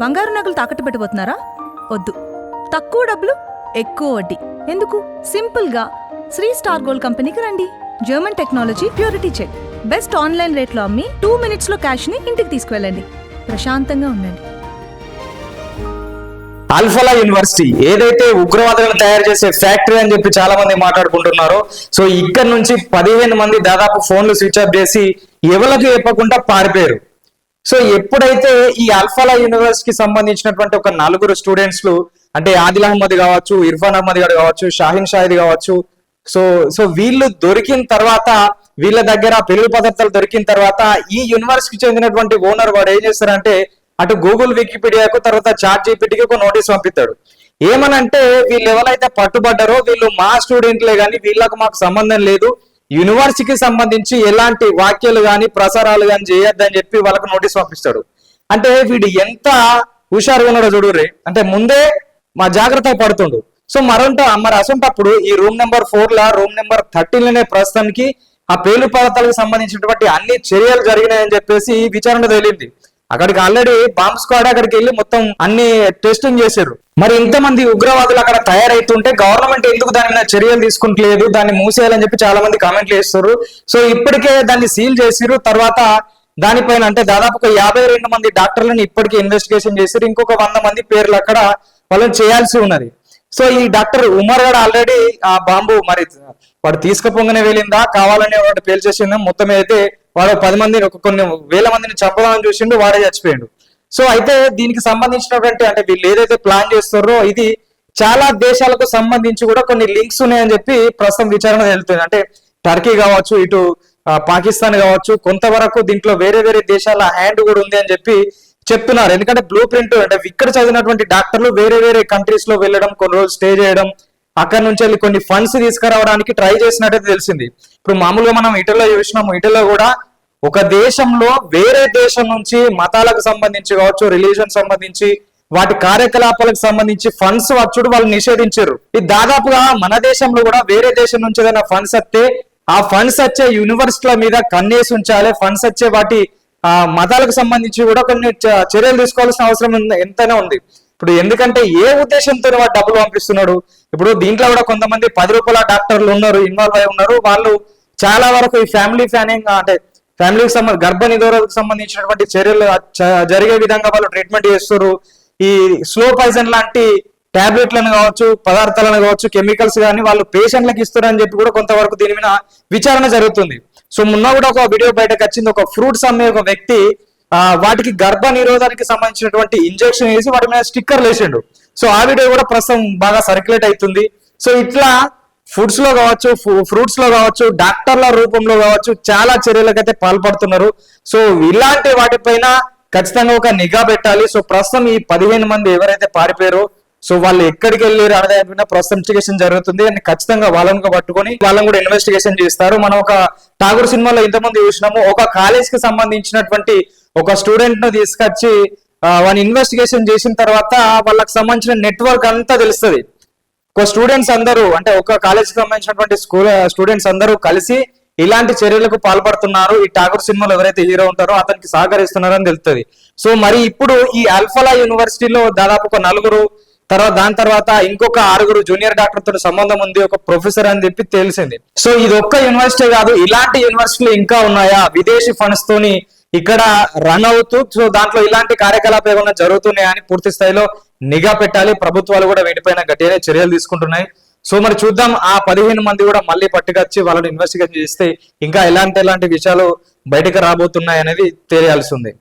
బంగారు నగలు తాకట్టు పెట్టబోతున్నారా వద్దు. తక్కువ డబ్బులు ఎక్కువ వడ్డీ. ఎందుకు? సింపుల్గా. శ్రీ స్టార్ గోల్డ్ కంపెనీకి రండి. German technology purity check. Best online రేట్లో అమ్మి టూ మినిట్స్లో క్యాష్ని ఇంటికి తీసుకువెళ్ళండి. ప్రశాంతంగా ఉండండి. అల్ఫలా యూనివర్సిటీ ఏదైతే ఉగ్రవాదులను తయారు చేసే ఫ్యాక్టరీ అని చెప్పి చాలా మంది మాట్లాడుకుంటున్నారో సో ఇక్కడ నుంచి పదిహేను మంది దాదాపు ఫోన్లు స్విచ్ ఆఫ్ చేసి ఎవరికి చెప్పకుండా పారిపోయారు? సో ఎప్పుడైతే ఈ అల్ఫలా యూనివర్సిటీకి సంబంధించినటువంటి ఒక నలుగురు స్టూడెంట్స్ అంటే ఆదిల్ అహ్మద్ కావచ్చు ఇర్ఫాన్ అహ్మద్ గారు కావచ్చు షాహిన్ షాహిద్ కావచ్చు సో సో వీళ్ళు దొరికిన తర్వాత వీళ్ళ దగ్గర పెళ్ళి పదార్థాలు దొరికిన తర్వాత ఈ యూనివర్సిటీకి చెందినటువంటి ఓనర్ వాడు ఏం చేస్తారంటే అటు గూగుల్ వికీపీడియాకు తర్వాత చాట్ జీపీటీకి ఒక నోటీస్ పంపిస్తాడు. ఏమనంటే వీళ్ళు ఎవరైతే పట్టుబడ్డారో వీళ్ళు మా స్టూడెంట్లే కానీ వీళ్ళకు మాకు సంబంధం లేదు. యూనివర్సిటీకి సంబంధించి ఎలాంటి వాక్యాలు కానీ ప్రసారాలు కానీ చేయొద్దని చెప్పి వాళ్ళకు నోటీస్ పంపిస్తాడు. అంటే వీడు ఎంత హుషారుగా ఉన్నాడో చూడుర్రి. అంటే ముందే మా జాగ్రత్త పడుతుండు. సో మరొంట మరి అసంటప్పుడు ఈ రూమ్ నెంబర్ ఫోర్ లా రూమ్ నెంబర్ థర్టీన్లోనే ప్రస్తుతానికి ఆ పేలు పదార్థాలకు సంబంధించినటువంటి అన్ని చర్యలు జరిగినాయని చెప్పేసి విచారణ తేలింది. అక్కడికి ఆల్రెడీ బాంబ్ స్క్వాడ్ అక్కడికి వెళ్ళి మొత్తం అన్ని టెస్టింగ్ చేశారు మరి ఇంతమంది ఉగ్రవాదులు అక్కడ తయారైతుంటే గవర్నమెంట్ ఎందుకు దాని మీద చర్యలు తీసుకుంటలేదు? దాన్ని మూసేయాలని చెప్పి చాలా మంది కామెంట్లు చేస్తారు సో ఇప్పటికే దాన్ని సీల్ చేసిరు తర్వాత దానిపైన అంటే దాదాపు ఒక యాభై రెండు మంది డాక్టర్లను ఇప్పటికే ఇన్వెస్టిగేషన్ చేశారు ఇంకొక వంద మంది పేర్లు అక్కడ వాళ్ళని చేయాల్సి ఉన్నది. సో ఈ డాక్టర్ ఉమర్ గడ ఆల్రెడీ ఆ బాంబు మరి వాడు తీసుకుపోగానే వెళ్ళిందా? కావాలనే వాడు పేల్చేసిందా? మొత్తం అయితే వాడు పది మందిని ఒక కొన్ని వేల మందిని చంపదామని చూసిండు. వాడే చచ్చిపోయాడు. సో అయితే దీనికి సంబంధించినటువంటి అంటే వీళ్ళు ఏదైతే ప్లాన్ చేస్తారో ఇది చాలా దేశాలకు సంబంధించి కూడా కొన్ని లింక్స్ ఉన్నాయని చెప్పి ప్రస్తుతం విచారణ వెళ్తుంది అంటే టర్కీ కావచ్చు ఇటు పాకిస్తాన్ కావచ్చు కొంతవరకు దీంట్లో వేరే వేరే దేశాల హ్యాండ్ కూడా ఉంది అని చెప్పి చెప్తున్నారు. ఎందుకంటే బ్లూ ప్రింట్ అంటే ఇక్కడ చదివినటువంటి డాక్టర్లు వేరే వేరే కంట్రీస్లో వెళ్ళడం కొన్ని రోజులు స్టే చేయడం అక్కడ నుంచి వెళ్ళి కొన్ని ఫండ్స్ తీసుకురావడానికి ట్రై చేసినట్టు తెలిసింది. ఇప్పుడు మామూలుగా మనం ఇటలీలో చూసినాము ఇటలీలో కూడా ఒక దేశంలో వేరే దేశం నుంచి మతాలకు సంబంధించి కావచ్చు రిలీజన్ సంబంధించి వాటి కార్యకలాపాలకు సంబంధించి ఫండ్స్ వచ్చుడు వాళ్ళు నిషేధించారు. ఇది దాదాపుగా మన దేశంలో కూడా వేరే దేశం నుంచి ఏదైనా ఫండ్స్ వస్తే ఆ ఫండ్స్ వచ్చే యూనివర్సిటీల మీద కన్నేసి ఉంచాలి ఫండ్స్ వచ్చే వాటి ఆ మతాలకు సంబంధించి కూడా కొన్ని చ- చర్యలు తీసుకోవాల్సిన అవసరం ఉంది- ఎంతైనా ఉంది. ఇప్పుడు ఎందుకంటే ఏ ఉద్దేశంతో వాడు డబ్బులు పంపిస్తున్నాడు? ఇప్పుడు దీంట్లో కూడా కొంతమంది పది రూపాయల డాక్టర్లు ఉన్నారు ఇన్వాల్వ్ అయి ఉన్నారు. వాళ్ళు చాలా వరకు ఈ ఫ్యామిలీ ప్లానింగ్ అంటే ఫ్యామిలీకి సంబంధ గర్భ నిరోధకు సంబంధించినటువంటి చర్యలు జరిగే విధంగా వాళ్ళు ట్రీట్మెంట్ చేస్తారు ఈ స్లో పాయిజన్ లాంటి ట్యాబ్లెట్లను కావచ్చు పదార్థాలను కావచ్చు కెమికల్స్ కానీ వాళ్ళు పేషెంట్లకు ఇస్తారని చెప్పి కూడా కొంతవరకు దీని మీద విచారణ జరుగుతుంది. సో మొన్న కూడా ఒక వీడియో బయటకు వచ్చింది. ఒక ఫ్రూట్స్ అమ్మే ఒక వ్యక్తి వాటికి గర్భ నిరోధానికి సంబంధించినటువంటి ఇంజెక్షన్ వేసి వాటి మీద స్టిక్కర్లు వేసిండు. సో ఆ వీడియో కూడా ప్రస్తుతం బాగా సర్క్యులేట్ అవుతుంది. సో ఇట్లా ఫుడ్స్లో కావచ్చు ఫ్రూట్స్లో కావచ్చు డాక్టర్ల రూపంలో కావచ్చు చాలా చర్యలకైతే పాల్పడుతున్నారు. సో ఇలాంటి వాటిపైన ఖచ్చితంగా ఒక నిఘా పెట్టాలి. సో ప్రస్తుతం ఈ పదిహేను మంది ఎవరైతే పారిపోయారో సో వాళ్ళు ఎక్కడికి వెళ్ళారు అనేది ప్రస్తుతం ఇన్వెస్టిగేషన్ జరుగుతుంది. అండ్ ఖచ్చితంగా వాళ్ళని పట్టుకొని వాళ్ళని కూడా ఇన్వెస్టిగేషన్ చేస్తారు. మనం ఒక ఠాగూర్ సినిమాలో ఇంతమంది చూసినాము. ఒక కాలేజ్కి సంబంధించినటువంటి ఒక స్టూడెంట్ను తీసుకొచ్చి వాళ్ళని వాని ఇన్వెస్టిగేషన్ చేసిన తర్వాత వాళ్ళకి సంబంధించిన నెట్వర్క్ అంతా తెలుస్తుంది. ఒక స్టూడెంట్స్ అందరూ అంటే ఒక కాలేజీకి సంబంధించినటువంటి స్కూల్ స్టూడెంట్స్ అందరూ కలిసి ఇలాంటి చర్యలకు పాల్పడుతున్నారు. ఈ ఠాగూర్ సినిమాలో ఎవరైతే హీరో ఉంటారో అతనికి సహకరిస్తున్నారని తెలుస్తుంది సో మరి ఇప్పుడు ఈ అల్ఫలా యూనివర్సిటీలో దాదాపు ఒక నలుగురు తర్వాత దాని తర్వాత ఇంకొక ఆరుగురు జూనియర్ డాక్టర్ తోటి సంబంధం ఉంది ఒక ప్రొఫెసర్ అని చెప్పి తెలిసింది. సో ఇది ఒక్క యూనివర్సిటీ కాదు ఇలాంటి యూనివర్సిటీలు ఇంకా ఉన్నాయా? విదేశీ ఫండ్స్ తోని ఇక్కడ రన్ అవుతూ సో దాంట్లో ఇలాంటి కార్యకలాపాలు ఏమైనా జరుగుతున్నాయని పూర్తి స్థాయిలో నిఘా పెట్టాలి. ప్రభుత్వాలు కూడా వీటిపైన గట్టిగానే చర్యలు తీసుకుంటున్నాయి. సో మరి చూద్దాం ఆ పదిహేను మంది కూడా మళ్ళీ పట్టుకొచ్చి వాళ్ళని ఇన్వెస్టిగేషన్ చేస్తే ఇంకా ఎలాంటి ఎలాంటి విషయాలు బయటకు రాబోతున్నాయి అనేది తెలియాల్సి ఉంది.